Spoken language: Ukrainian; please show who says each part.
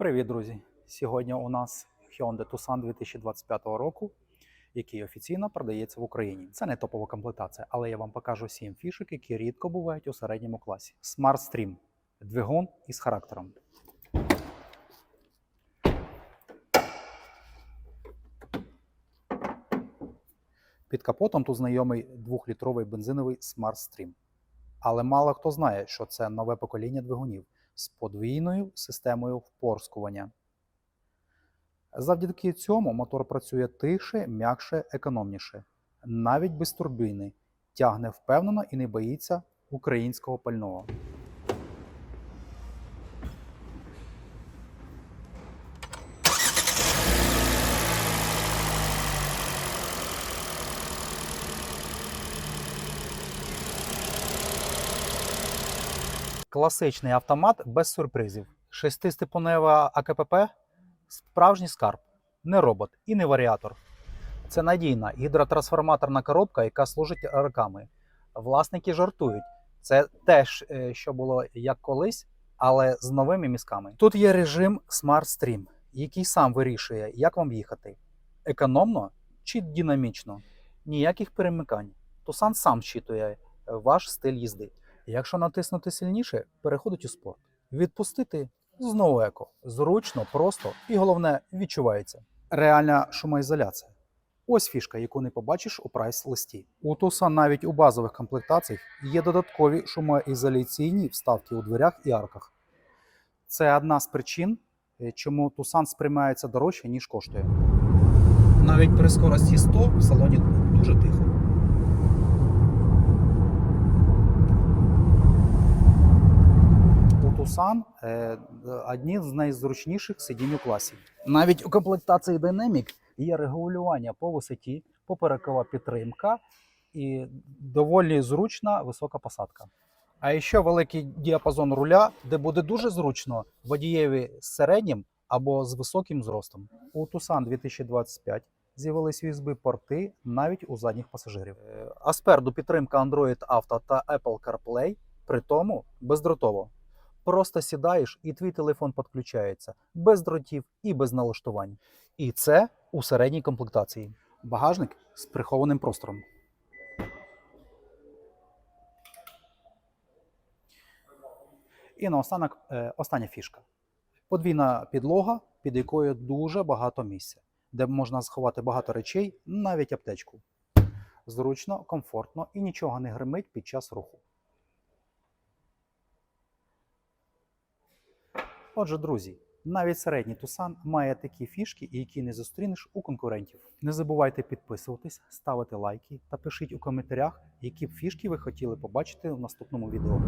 Speaker 1: Привіт, друзі! Сьогодні у нас Hyundai Tucson 2025 року, який офіційно продається в Україні. Це не топова комплектація, але я вам покажу 7 фішок, які рідко бувають у середньому класі. Smart Stream – двигун із характером. Під капотом тут знайомий 2-літровий бензиновий Smart Stream. Але мало хто знає, що це нове покоління двигунів з подвійною системою впорскування. Завдяки цьому мотор працює тихше, м'якше, економніше, навіть без турбіни, тягне впевнено і не боїться українського пального. Класичний автомат без сюрпризів. Шестистепенева АКПП справжній скарб, не робот і не варіатор. Це надійна гідротрансформаторна коробка, яка служить роками. Власники жартують. Це теж, е, що було як колись, але з новими мізками. Тут є режим Smart Stream, який сам вирішує, як вам їхати: економно чи динамічно. Ніяких перемикань. Тусан сам щитує е, ваш стиль їзди. Якщо натиснути сильніше, переходить у спорт. Відпустити знову еко. Зручно, просто і головне відчувається. Реальна шумоізоляція. Ось фішка, яку не побачиш у прайс-листі. У Tucson навіть у базових комплектаціях є додаткові шумоізоляційні вставки у дверях і арках. Це одна з причин, е, чому Tucson сприймається дорожче, ніж коштує. Навіть при скорості 100 в салоні дуже тихо. Tucson е, одні з найзручніших сидінь у класі. Навіть у комплектації Dynamic є регулювання по висоті, поперекова підтримка і доволі зручна висока посадка. А ще великий діапазон руля, де буде дуже зручно водієві з середнім або з високим зростом. У Tucson 2025 з'явились USB-порти навіть у задніх пасажирів. Е, А спереду підтримка Android Auto та Apple CarPlay, при тому бездротово. Просто сідаєш і твій телефон підключається без дротів і без налаштувань. І це у середній комплектації. Багажник з прихованим простором. І наостанок е, остання фішка. Подвійна підлога, під якою дуже багато місця, де можна сховати багато речей, навіть аптечку. Зручно, комфортно і нічого не гримить під час руху. Отже, друзі, навіть середній Тусан має такі фішки, які не зустрінеш у конкурентів. Не забувайте підписуватись, ставити лайки та пишіть у коментарях, які б фішки ви хотіли побачити в наступному відео.